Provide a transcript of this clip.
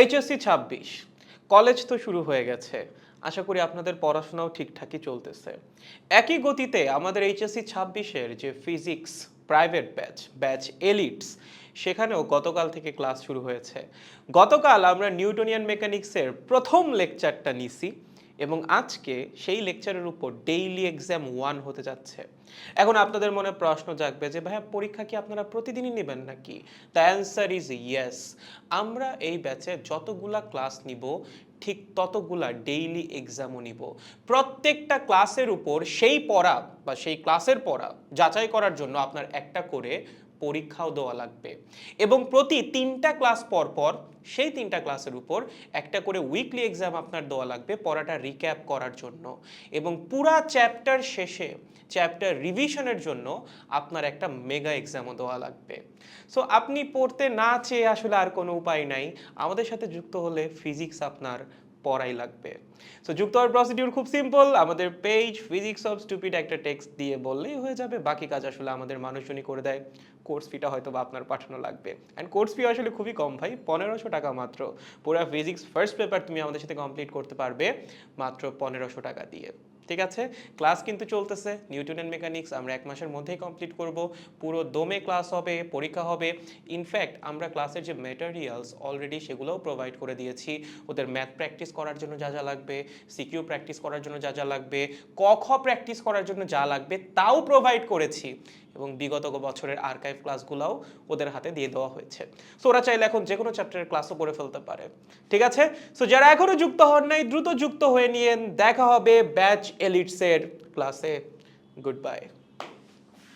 HSC ছাব্বিশ college তো শুরু হয়ে গেছে। আশা করি আপনাদের পড়াশোনাও ঠিকঠাকই চলতেছে। একই গতিতে আমাদের এইচএসসি ছাব্বিশের যে physics private batch batch elites সেখানেও গতকাল থেকে ক্লাস শুরু হয়েছে। গতকাল আমরা নিউটনিয়ান মেকানিক্সের প্রথম লেকচারটা নিছি। এবং আজকে সেই লেকচারের উপর ডেইলি এক্সাম ওয়ান হতে যাচ্ছে। এখন আপনাদের মনে প্রশ্ন জাগবে যে, ভাইয়া, পরীক্ষা কি আপনারা প্রতিদিনই নেবেন নাকি? দ্য অ্যান্সার ইজ ইয়েস আমরা এই ব্যাচে যতগুলা ক্লাস নিব, ঠিক ততগুলা ডেইলি এক্সামও নিব। প্রত্যেকটা ক্লাসের উপর সেই পড়া বা সেই ক্লাসের পড়া যাচাই করার জন্য আপনার একটা করে পরীক্ষাও দেওয়া লাগবে। এবং প্রতি তিনটা ক্লাস পর পর, সেই তিনটা ক্লাসের উপর একটা করে উইকলি এক্সাম আপনার দেওয়া লাগবে পড়াটা রিক্যাপ করার জন্য। এবং পুরা চ্যাপ্টার শেষে চ্যাপ্টার রিভিশনের জন্য আপনার একটা মেগা এক্সামও দেওয়া লাগবে। সো আপনি পড়তে না চেয়ে আসলে আর কোনো উপায় নাই। আমাদের সাথে যুক্ত হলে ফিজিক্স আপনার পড়াই লাগবে। সো যুক্ত হওয়ার প্রসিডিউর খুব সিম্পল আমাদের পেজ ফিজিক্স অফ স্টুপিড একটা টেক্সট দিয়ে বললেই হয়ে যাবে, বাকি কাজ আসলে আমাদের মানুষজনই করে দেয়। কোর্স ফিটা হয়তো বা আপনার পাঠানো লাগবে। অ্যান্ড কোর্স ফি আসলে খুবই কম ভাই, পনেরোশো টাকা মাত্র। পুরো ফিজিক্স ফার্স্ট পেপার তুমি আমাদের সাথে কমপ্লিট করতে পারবে, মাত্র পনেরোশো টাকা দিয়ে। ঠিক আছে? ক্লাস কিন্তু চলতেছে, নিউটন অ্যান্ড মেকানিক্স আমরা এক মাসের মধ্যেই কমপ্লিট করব, পুরো দমে ক্লাস হবে, পরীক্ষা হবে। ইনফ্যাক্ট আমরা ক্লাসের যে মেটেরিয়ালস অলরেডি সেগুলোও প্রোভাইড করে দিয়েছি। ওদের ম্যাথ প্র্যাকটিস করার জন্য যা যা লাগবে সিকিউ প্র্যাকটিস করার জন্য যা যা লাগবে, ক খ প্র্যাকটিস করার জন্য যা লাগবে, তাও প্রোভাইড করেছি। এবং বিগত বছরের আর্কাইভ ক্লাসগুলোও ওদের হাতে দিয়ে দেওয়া হয়েছে। সো ওরা চাইলে এখন যে কোনো চ্যাপ্টারের ক্লাসও করে ফেলতে পারে। ঠিক আছে? সো যারা এখনও যুক্ত হন নাই, দ্রুত যুক্ত হয়ে নিয়েন। দেখা হবে ব্যাচ এলিটসের ক্লাসে গুড বাই